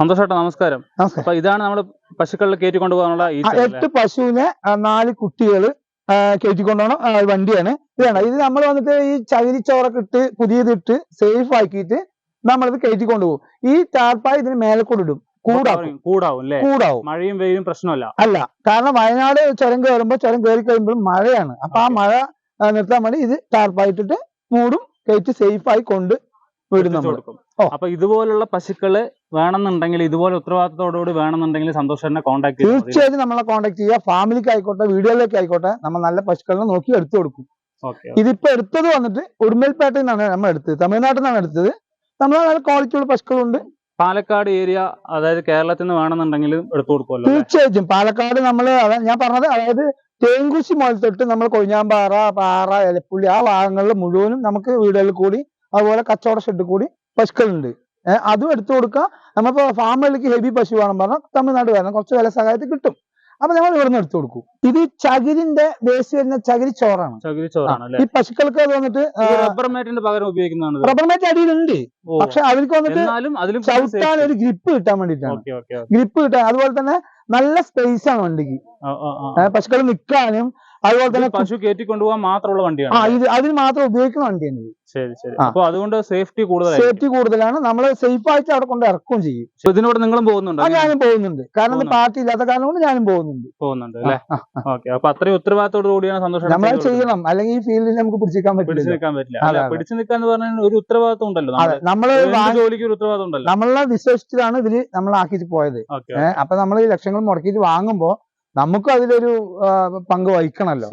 സന്തോഷേട്ടാ നമസ്കാരം. അപ്പൊ ഇതാണ് നമ്മൾ പശുക്കളിൽ കയറ്റി കൊണ്ടുപോകാനുള്ള എട്ട് പശുവിനെ നാല് കുട്ടികൾ കയറ്റി കൊണ്ടുപോകണം വണ്ടിയാണ്. ഇതാണ്. ഇത് നമ്മൾ വന്നിട്ട് ഈ ചകിരിച്ചോറൊക്കെ ഇട്ട് പുതിയതിട്ട് സേഫ് ആക്കിയിട്ട് നമ്മളിത് കയറ്റി കൊണ്ടുപോകും ഈ ടാർപ്പായ ഇതിന് മേലെ കൊണ്ടിടും കൂടാവും കൂടാവും. മഴയും വെയിലും പ്രശ്നമല്ല. അല്ല കാരണം വയനാട് ചുരം കയറുമ്പോൾ ചുരം കയറി കഴിയുമ്പോൾ മഴയാണ്. അപ്പൊ ആ മഴ നിർത്താൻ വേണ്ടി ഇത് ടാർപ്പായിട്ടിട്ട് മൂടും കയറ്റി സേഫ് ആയി കൊണ്ട് കൊടുക്കും. അപ്പൊ ഇതുപോലുള്ള പശുക്കൾ വേണമെന്നുണ്ടെങ്കിൽ ഇതുപോലെ ഉത്തരവാദിത്തത്തോടുകൂടി വേണമെന്നുണ്ടെങ്കിൽ സന്തോഷേട്ടനെ കോൺടാക്ട് തീർച്ചയായിട്ടും തീർച്ചയായും നമ്മളെ കോൺടാക്ട് ചെയ്യുക. ഫാമിലിക്ക് ആയിക്കോട്ടെ വീടുകളിലേക്ക് ആയിക്കോട്ടെ നമ്മൾ നല്ല പശുക്കളെ നോക്കി എടുത്തു കൊടുക്കും. ഇതിപ്പോ എടുത്തത് വന്നിട്ട് ഉടുമ്പൽപേട്ടയിൽ നിന്നാണ് നമ്മൾ എടുത്തത്. തമിഴ്നാട്ടിൽ നിന്നാണ് എടുത്തത്. നമ്മൾ നല്ല ക്വാളിറ്റിയുള്ള പശുക്കളുണ്ട്. പാലക്കാട് ഏരിയ അതായത് കേരളത്തിൽ നിന്ന് വേണമെന്നുണ്ടെങ്കിൽ എടുത്തു കൊടുക്കുമല്ലോ? തീർച്ചയായിട്ടും. പാലക്കാട് നമ്മൾ ഞാൻ പറഞ്ഞത് അതായത് തേങ്കുശി മുതൽ തൊട്ട് നമ്മൾ കൊഴിഞ്ഞാമ്പാറ പാറ എലപ്പുള്ളി ആ ഭാഗങ്ങളിൽ മുഴുവനും നമുക്ക് വീടുകളിൽ കൂടി അതുപോലെ കച്ചവട ഷെഡ് കൂടി പശുക്കളുണ്ട്. അതും എടുത്തു കൊടുക്കുക നമ്മളിപ്പോ ഫാമുകളിലേക്ക് ഹെവി പശു വേണം പറഞ്ഞാൽ തമിഴ്നാട് വരണം കുറച്ച് വില സഹായത്തിൽ കിട്ടും. അപ്പൊ നമ്മൾ ഇവിടുന്ന് എടുത്തു കൊടുക്കും. ഇത് ചകിരിന്റെ ബേസ് വരുന്ന ചകിരി ചോറാണ്. ചകിരി ചോറാണ് ഈ പശുക്കൾക്ക് അത് വന്നിട്ട് റബ്ബർ മാറ്റിന്റെ പകരം ഉപയോഗിക്കുന്നതാണ് റബ്ബർ മാറ്റ് അടിയിലുണ്ട്. പക്ഷെ അവർക്ക് വന്നിട്ട് ചവിട്ടാൻ ഒരു ഗ്രിപ്പ് കിട്ടാൻ ഓക്കെ ഗ്രിപ്പ് കിട്ടാൻ അതുപോലെ തന്നെ നല്ല സ്പേസ് ആണ് വണ്ടിക്ക്. പശുക്കൾ നിൽക്കാനും അതുപോലെ തന്നെ പശു കയറ്റി കൊണ്ടുപോകാൻ മാത്രമുള്ള വണ്ടിയാണ്. ആ ഇത് അതിന് മാത്രം ഉപയോഗിക്കുന്ന വണ്ടിയാണ് ഇത്. ശരി ശരി. അപ്പൊ അതുകൊണ്ട് സേഫ്റ്റി കൂടുതൽ സേഫ്റ്റി കൂടുതലാണ്. നമ്മൾ സേഫ് ആയിട്ട് അവിടെ കൊണ്ട് ഇറക്കുകയും ചെയ്യും. ഇതിനോട് നിങ്ങളും പോകുന്നുണ്ടോ? ഞാനും പോകുന്നുണ്ട്. കാരണം. പാർട്ടി ഇല്ലാത്ത കാരണം കൊണ്ട് ഞാനും പോകുന്നുണ്ട്. പോകുന്നുണ്ട് അല്ലേ? ഓക്കെ അപ്പൊ അത്രയും ഉത്തരവാദിത്തോട് കൂടിയാണ് സന്തോഷം നമ്മൾ ചെയ്യണം. അല്ലെങ്കിൽ ഈ ഫീൽഡിൽ നമുക്ക് പിടിച്ചിരിക്കാൻ പിടിച്ചു പറ്റില്ല. നിൽക്കാൻ പറ്റില്ല. പിടിച്ചു നിൽക്കാൻ എന്ന് പറഞ്ഞാൽ ഒരു ഉത്തരവാദിത്വം ഉണ്ടല്ലോ വാങ്ങി- ജോലിക്ക് ഒരു ഉത്തരവാദിത്വം ഉണ്ടല്ലോ. നമ്മളെ വിശ്വസിച്ചിട്ടാണ് ഇതിൽ നമ്മൾ ആക്കിയിട്ട് പോയത് അപ്പൊ നമ്മൾ ഈ ലക്ഷങ്ങൾ മുടക്കിയിട്ട് വാങ്ങുമ്പോ നമുക്കും അതിലൊരു പങ്ക് വഹിക്കണമല്ലോ